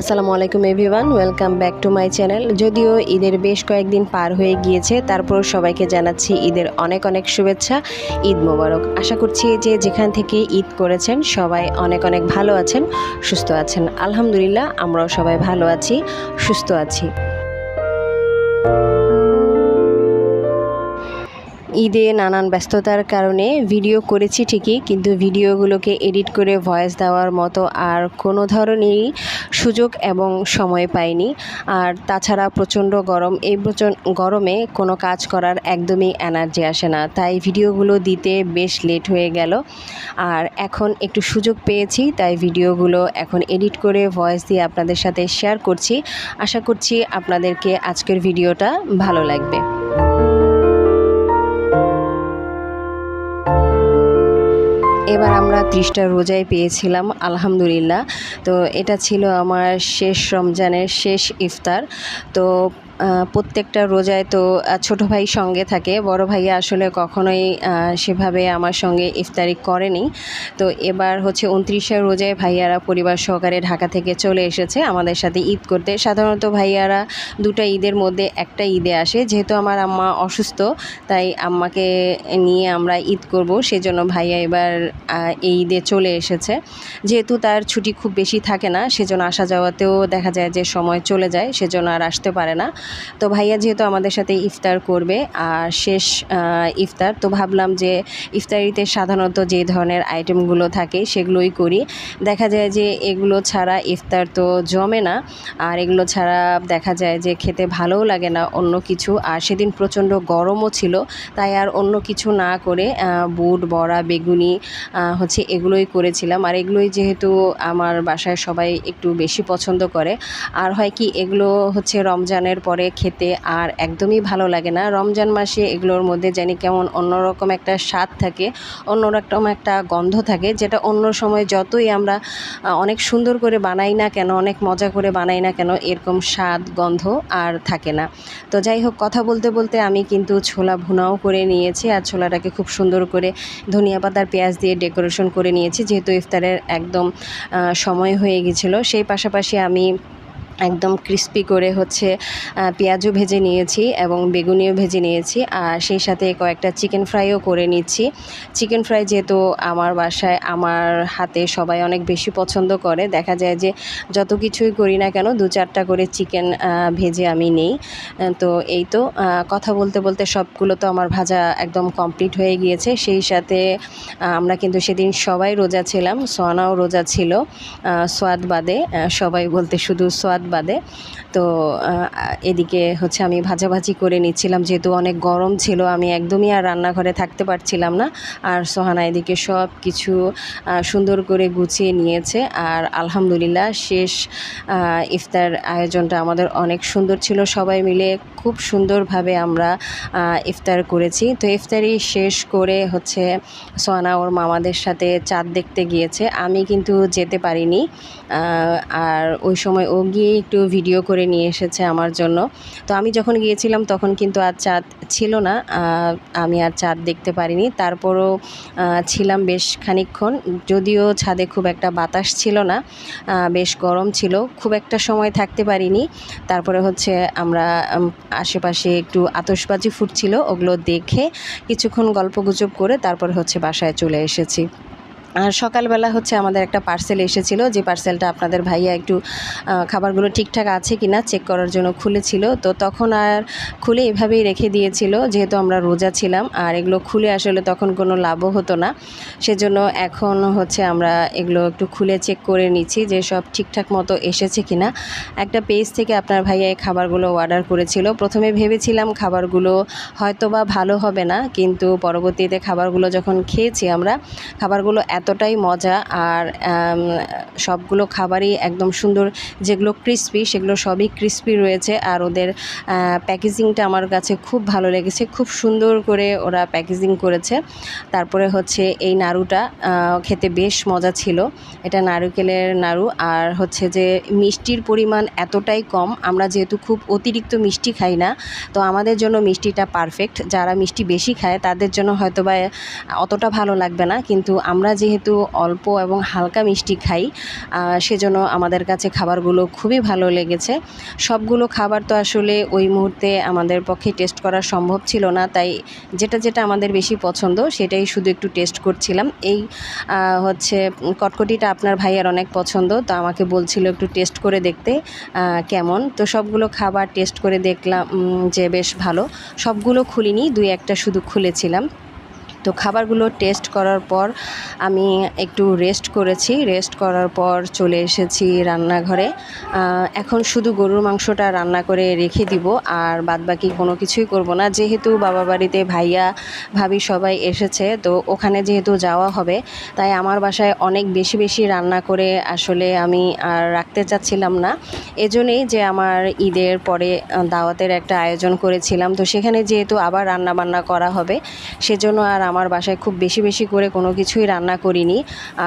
আসসালামু আলাইকুম everyone, welcome back to my channel. যদিও ঈদের বেশ কয়েকদিন পার হয়ে গিয়েছে তারপর সবাইকে জানাচ্ছি ঈদের অনেক অনেক শুভেচ্ছা, ঈদ মোবারক। আশা করছি যে যেখান থেকে ঈদ করেছেন, সবাই অনেক অনেক ভালো আছেন, সুস্থ আছেন। আলহামদুলিল্লাহ, আমরাও সবাই ভালো আছি, সুস্থ আছি। ঈদে নানান ব্যস্ততার কারণে ভিডিও করেছি ঠিকই, কিন্তু ভিডিওগুলোকে এডিট করে ভয়েস দেওয়ার মতো আর কোনো ধরনেরই সুযোগ এবং সময় পাইনি। আর তাছাড়া প্রচণ্ড গরম, এই প্রচণ্ড গরমে কোনো কাজ করার একদমই এনার্জি আসে না। তাই ভিডিওগুলো দিতে বেশ লেট হয়ে গেল। আর এখন একটু সুযোগ পেয়েছি, তাই ভিডিওগুলো এখন এডিট করে ভয়েস দিয়ে আপনাদের সাথে শেয়ার করছি। আশা করছি আপনাদেরকে আজকের ভিডিওটা ভালো লাগবে। আমরা ত্রিশটা রোজায় পেয়েছিলাম আলহামদুলিল্লাহ। তো এটা ছিল আমার শেষ রমজানের শেষ ইফতার। তো প্রত্যেকটা রোজায় তো ছোটো ভাই সঙ্গে থাকে, বড় ভাইয়া আসলে কখনোই সেভাবে আমার সঙ্গে ইফতারি করেনি। তো এবার হচ্ছে উনত্রিশে রোজায় ভাইয়ারা পরিবার সহকারে ঢাকা থেকে চলে এসেছে আমাদের সাথে ঈদ করতে। সাধারণত ভাইয়ারা দুটা ঈদের মধ্যে একটা ঈদে আসে। যেহেতু আমার আম্মা অসুস্থ, তাই আম্মাকে নিয়ে আমরা ঈদ করব। সেজন্য ভাইয়া এবার এই ঈদে চলে এসেছে। যেহেতু তার ছুটি খুব বেশি থাকে না, সেজন্য আসা যাওয়াতেও দেখা যায় যে সময় চলে যায়, সেজন্য আর আসতে পারে না। তো ভাইয়া যেহেতু আমাদের সাথে ইফতার করবে আর শেষ ইফতার, তো ভাবলাম যে ইফতারিতে সাধারণত যে ধরনের আইটেমগুলো থাকে সেগুলোই করি। দেখা যায় যে এগুলো ছাড়া ইফতার তো জমে না আর এগুলো ছাড়া দেখা যায় যে খেতে ভালোও লাগে না অন্য কিছু। আর সেদিন প্রচণ্ড গরমও ছিল, তাই আর অন্য কিছু না করে বুট, বড়া, বেগুনি হচ্ছে এগুলোই করেছিলাম। আর এগুলোই যেহেতু আমার বাসায় সবাই একটু বেশি পছন্দ করে, আর হয় কি এগুলো হচ্ছে রমজানের পরে খেতে আর একদমই ভালো লাগে না। রমজান মাসে এগুলোর মধ্যে জানি কেমন অন্যরকম একটা স্বাদ থাকে, অন্যরকম একটা গন্ধ থাকে, যেটা অন্য সময় যতই আমরা অনেক সুন্দর করে বানাই না কেন, অনেক মজা করে বানাই না কেন, এরকম স্বাদ, গন্ধ আর থাকে না। তো যাই হোক, কথা বলতে বলতে আমি কিন্তু ছোলা ভুনাও করে নিয়েছি আর ছোলাটাকে খুব সুন্দর করে ধনিয়া পাতার পেঁয়াজ দিয়ে ডেকোরেশন করে নিয়েছি, যেহেতু ইফতারের একদম সময় হয়ে গেছিল। সেই পাশাপাশি আমি একদম ক্রিস্পি করে হচ্ছে পেঁয়াজও ভেজে নিয়েছি এবং বেগুনিও ভেজে নিয়েছি। আর সেই সাথে কয়েকটা চিকেন ফ্রাইও করে নিচ্ছি। চিকেন ফ্রাই যেহেতু আমার বাসায়, আমার হাতে সবাই অনেক বেশি পছন্দ করে, দেখা যায় যে যত কিছুই করি না কেন দু চারটা করে চিকেন ভেজে আমি নেই। তো এই তো কথা বলতে বলতে সবগুলো তো আমার ভাজা একদম কমপ্লিট হয়ে গিয়েছে। সেই সাথে আমরা কিন্তু সেদিন সবাই রোজা ছিলাম, সোয়ানাও রোজা ছিল সোয়াদ বাদে সবাই বলতে শুধু সোয়াদ বাদে। তো এদিকে হচ্ছে আমি ভাজাভাজি করে নিচ্ছিলাম, যেহেতু অনেক গরম ছিল, আমি একদমই আর রান্নাঘরে থাকতে পারছিলাম না। আর সোহানা এদিকে সব কিছু সুন্দর করে গুছিয়ে নিয়েছে। আর আলহামদুলিল্লাহ শেষ ইফতার আয়োজনটা আমাদের অনেক সুন্দর ছিল। সবাই মিলে খুব সুন্দরভাবে আমরা ইফতার করেছি। তো ইফতারি শেষ করে হচ্ছে সোহানা ওর মামাদের সাথে চাঁদ দেখতে গিয়েছে। আমি কিন্তু যেতে পারিনি আর ওই সময় ও গিয়ে একটু ভিডিও করে নিয়ে এসেছে আমার জন্য। তো আমি যখন গিয়েছিলাম তখন কিন্তু আর চাঁদ ছিল না আমি আর চাঁদ দেখতে পারিনি। তারপরও ছিলাম বেশ খানিকক্ষণ। যদিও ছাদে খুব একটা বাতাস ছিল না বেশ গরম ছিল। খুব একটা সময় থাকতে পারিনি। তারপরে হচ্ছে আমরা আশেপাশে একটু আতসবাজি ফুটছিল, ওগুলো দেখে কিছুক্ষণ গল্পগুজব করে তারপরে হচ্ছে বাসায় চলে এসেছি। আর সকালবেলা হচ্ছে আমাদের একটা পার্সেল এসেছিল, যে পার্সেলটা আপনাদের ভাইয়া একটু খাবারগুলো ঠিকঠাক আছে কি না চেক করার জন্য খুলেছিল। তো তখন আর খুলে এভাবেই রেখে দিয়েছিল, যেহেতু আমরা রোজা ছিলাম, আর এগুলো খুলে আসলে তখন কোনো লাভও হতো না। সেজন্য এখন হচ্ছে আমরা এগুলো একটু খুলে চেক করে নিচ্ছি যে সব ঠিকঠাক মতো এসেছে কি না একটা পেজ থেকে আপনার ভাইয়া এই খাবারগুলো অর্ডার করেছিল। প্রথমে ভেবেছিলাম খাবারগুলো হয়তো বা ভালো হবে না, কিন্তু পরবর্তীতে খাবারগুলো যখন খেয়েছি আমরা, খাবারগুলো এতটাই মজা আর সবগুলো খাবারই একদম সুন্দর। যেগুলো ক্রিস্পি সেগুলো সবই ক্রিস্পি রয়েছে আর ওদের প্যাকেজিংটা আমার কাছে খুব ভালো লেগেছে। খুব সুন্দর করে ওরা প্যাকেজিং করেছে। তারপরে হচ্ছে এই নাড়ুটা খেতে বেশ মজা ছিল। এটা নারকেলের নাড়ু আর হচ্ছে যে মিষ্টির পরিমাণ এতটাই কম। আমরা যেহেতু খুব অতিরিক্ত মিষ্টি খাই না, তো আমাদের জন্য মিষ্টিটা পারফেক্ট যারা মিষ্টি বেশি খায়, তাদের জন্য হয়তো বা অতটা ভালো লাগবে না। কিন্তু আমরা যেহেতু যেহেতু অল্প এবং হালকা মিষ্টি খাই সেজন্য আমাদের কাছে খাবারগুলো খুবই ভালো লেগেছে। সবগুলো খাবার তো আসলে ওই মুহূর্তে আমাদের পক্ষে টেস্ট করা সম্ভব ছিল না, তাই যেটা যেটা আমাদের বেশি পছন্দ সেটাই শুধু একটু টেস্ট করছিলাম। এই হচ্ছে কটকটিটা আপনার ভাইয়ের অনেক পছন্দ, তো আমাকে বলছিল একটু টেস্ট করে দেখতে কেমন। তো সবগুলো খাবার টেস্ট করে দেখলাম যে বেশ ভালো। সবগুলো খুলিনি, দুই একটা শুধু খুলেছিলাম। তো খাবারগুলো টেস্ট করার পর আমি একটু রেস্ট করেছি। রেস্ট করার পর চলে এসেছি রান্নাঘরে। এখন শুধু গরুর মাংসটা রান্না করে রেখে দিব, আর বাদবাকি কোনো কিছুই করব না। যেহেতু বাবা বাড়িতে ভাইয়া, ভাবি সবাই এসেছে, তো ওখানে যেহেতু যাওয়া হবে, তাই আমার বাসায় অনেক বেশি বেশি রান্না করে আসলে আমি আর রাখতে চাচ্ছিলাম না। এজন্যই যে আমার ঈদের পরে দাওয়াতের একটা আয়োজন করেছিলাম। তো সেখানে যেহেতু আবার রান্না বান্না করা হবে, সেজন্য আর আমার বাসায় খুব বেশি বেশি করে কোনো কিছুই রান্না করিনি।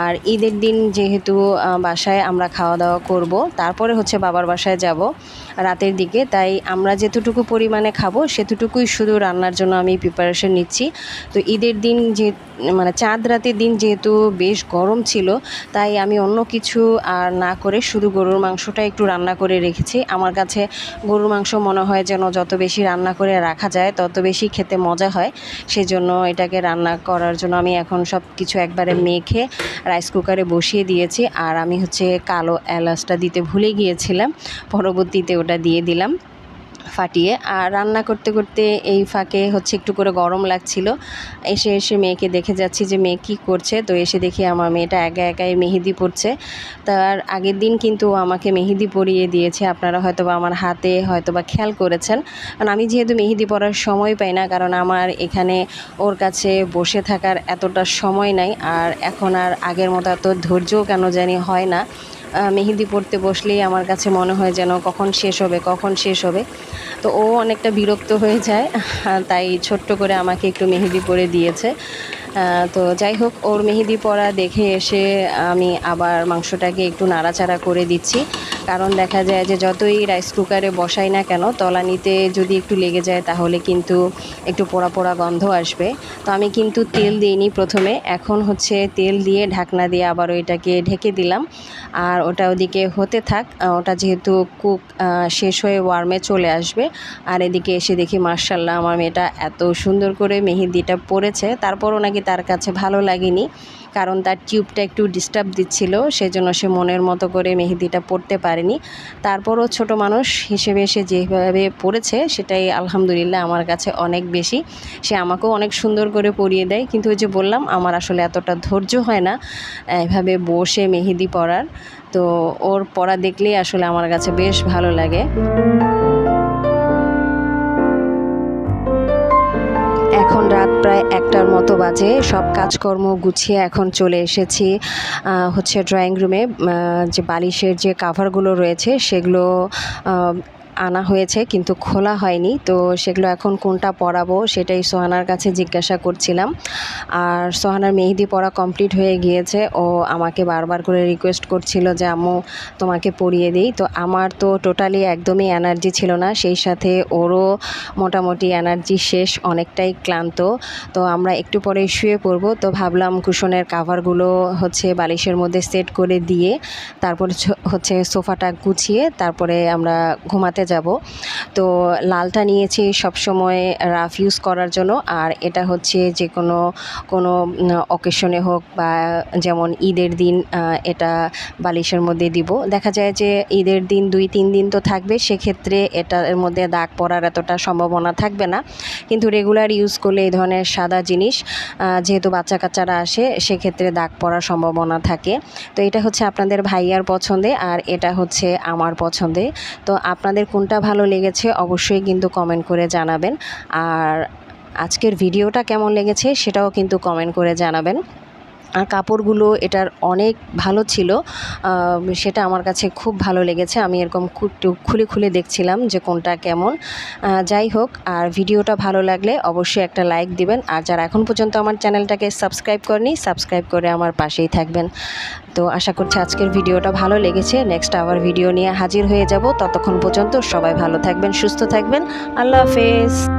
আর ঈদের দিন যেহেতু বাসায় আমরা খাওয়া দাওয়া করব, তারপরে হচ্ছে বাবার বাসায় যাব রাতের দিকে। তাই আমরা যেতটুকু পরিমাণে খাব সেতটুকুই শুধু রান্নার জন্য আমি প্রিপারেশন নিচ্ছি। তো ঈদের দিন যে মানে চাঁদ রাতের দিন যেহেতু বেশ গরম ছিল, তাই আমি অন্য কিছু আর না করে শুধু গরুর মাংসটা একটু রান্না করে রেখেছি। আমার কাছে গরুর মাংস মনে হয় যেন যত বেশি রান্না করে রাখা যায়, তত বেশি খেতে মজা হয়। সেজন্য এটাকে রান্না করার জন্য আমি এখন সব কিছু একবারে মেখে রাইস কুকারে বসিয়ে দিয়েছি। আর আমি হচ্ছে কালো এলাচটা দিতে ভুলে গিয়েছিলাম। পরবর্তীতে ওটা দিয়ে দিলাম। ফাটিয়ে আর রান্না করতে করতে এই ফাঁকে হচ্ছে একটু করে গরম লাগছিল। এসে এসে মেয়েকে দেখে যাচ্ছি যে মেয়ে কী করছে। তো এসে দেখি আমার মেয়েটা একা একাই মেহেদি পড়ছে তার আগের দিন কিন্তু আমাকে মেহেদি পরিয়ে দিয়েছে। আপনারা হয়তো বা আমার হাতে হয়তো বা খেয়াল করেছেন। কারণ আমি যেহেতু মেহেদি পরার সময় পাই না, কারণ আমার এখানে ওর কাছে বসে থাকার এতটা সময় নাই। আর এখন আর আগের মতো এত ধৈর্যও কেন জানি হয় না। মেহেদি পড়তে বসলেই আমার কাছে মনে হয় যেন কখন শেষ হবে, কখন শেষ হবে। তো ও অনেকটা বিরক্ত হয়ে যায় তাই ছোট্ট করে আমাকে একটু মেহেদি পরে দিয়েছে। তো যাই হোক, ওর মেহেদি পরা দেখে এসে আমি আবার মাংসটাকে একটু নাড়াচাড়া করে দিচ্ছি। কারণ দেখা যায় যে যতই রাইস কুকারে বসাই না কেন, তলানিতে যদি একটু লেগে যায় তাহলে কিন্তু একটু পোড়া পোড়া গন্ধ আসবে। তো আমি কিন্তু তেল দিইনি প্রথমে, এখন হচ্ছে তেল দিয়ে ঢাকনা দিয়ে আবার ওইটাকে ঢেকে দিলাম। আর ওটা ওদিকে হতে থাক ওটা যেহেতু কুক শেষ হয়ে ওয়ার্মে চলে আসবে। আর এদিকে এসে দেখি মার্শাল্লাহ আমার মেয়েটা এত সুন্দর করে মেহেদিটা পড়েছে তারপরও নাকি তার কাছে ভালো লাগেনি, কারণ তার টিউবটা একটু ডিস্টার্ব দিচ্ছিল, সেজন্য সে মনের মতো করে মেহেদিটা পড়তে পারেনি। তারপরও ছোট মানুষ হিসেবে সে যেভাবে পড়েছে, সেটাই আলহামদুলিল্লাহ আমার কাছে অনেক বেশি। সে আমাকেও অনেক সুন্দর করে পরিয়ে দেয়, কিন্তু ওই যে বললাম, আমার আসলে এতটা ধৈর্য হয় না, এভাবে বসে মেহেদি পরার তো ওর পড়া দেখলেই আসলে আমার কাছে বেশ ভালো লাগে। প্রায় একটার মতো বাজে। সব কাজকর্ম গুছিয়ে এখন চলে এসেছি হচ্ছে ড্রয়িং রুমে যে বালিশের যে কাভারগুলো রয়েছে, সেগুলো আনা হয়েছে, কিন্তু খোলা হয়নি। তো সেগুলো এখন কোনটা পরাবো সেটাই সোহানার কাছে জিজ্ঞাসা করছিলাম। আর সোহানার মেহেদি পরা কমপ্লিট হয়ে গিয়েছে। ও আমাকে বারবার করে রিকোয়েস্ট করছিল যে, আম্মু, তোমাকে পরিয়ে দিই। তো আমার তো টোটালি একদমই এনার্জি ছিল না। সেই সাথে ওরও মোটামুটি এনার্জি শেষ, অনেকটাই ক্লান্ত। তো আমরা একটু পরে শুয়ে পড়ব। তো ভাবলাম কুশনের কাভারগুলো হচ্ছে বালিশের মধ্যে সেট করে দিয়ে, তারপর হচ্ছে সোফাটা গুছিয়ে, তারপরে আমরা ঘুমাতে যাব। তো লালটা নিয়েছি সবসময় রাফ ইউজ করার জন্য। আর এটা হচ্ছে যে কোনো কোনো অকেশনে হোক বা যেমন ঈদের দিন এটা বালিশের মধ্যে দিব। দেখা যায় যে ঈদের দিন দুই, তিন দিন তো থাকবে, সেক্ষেত্রে এটার মধ্যে দাগ পড়ার এতটা সম্ভাবনা থাকবে না। কিন্তু রেগুলার ইউজ করলে এই ধরনের সাদা জিনিস যেহেতু বাচ্চা কাচ্চারা আসে, সেক্ষেত্রে দাগ পড়ার সম্ভাবনা থাকে। তো এটা হচ্ছে আপনাদের ভাইয়ার পছন্দে, আর এটা হচ্ছে আমার পছন্দে। তো আপনাদের কোনটা ভালো লেগেছে অবশ্যই কিন্তু কমেন্ট করে জানাবেন। আর আজকের ভিডিওটা কেমন লেগেছে সেটাও কিন্তু কমেন্ট করে জানাবেন। আর কাপড়গুলো এটার অনেক ভালো ছিল। সেটা আমার কাছে খুব ভালো লেগেছে। আমি এরকম খুলে খুলে দেখছিলাম যে কোনটা কেমন। যাই হোক, আর ভিডিওটা ভালো লাগলে অবশ্যই একটা লাইক দিবেন। আর যারা এখন পর্যন্ত আমার চ্যানেলটাকে সাবস্ক্রাইব করেনি, সাবস্ক্রাইব করে আমার পাশেই থাকবেন। তো আশা করছি আজকের ভিডিওটা ভালো লেগেছে। নেক্সট আবার ভিডিও নিয়ে হাজির হয়ে যাব। ততক্ষণ পর্যন্ত সবাই ভালো থাকবেন, সুস্থ থাকবেন। আল্লাহ হাফেজ।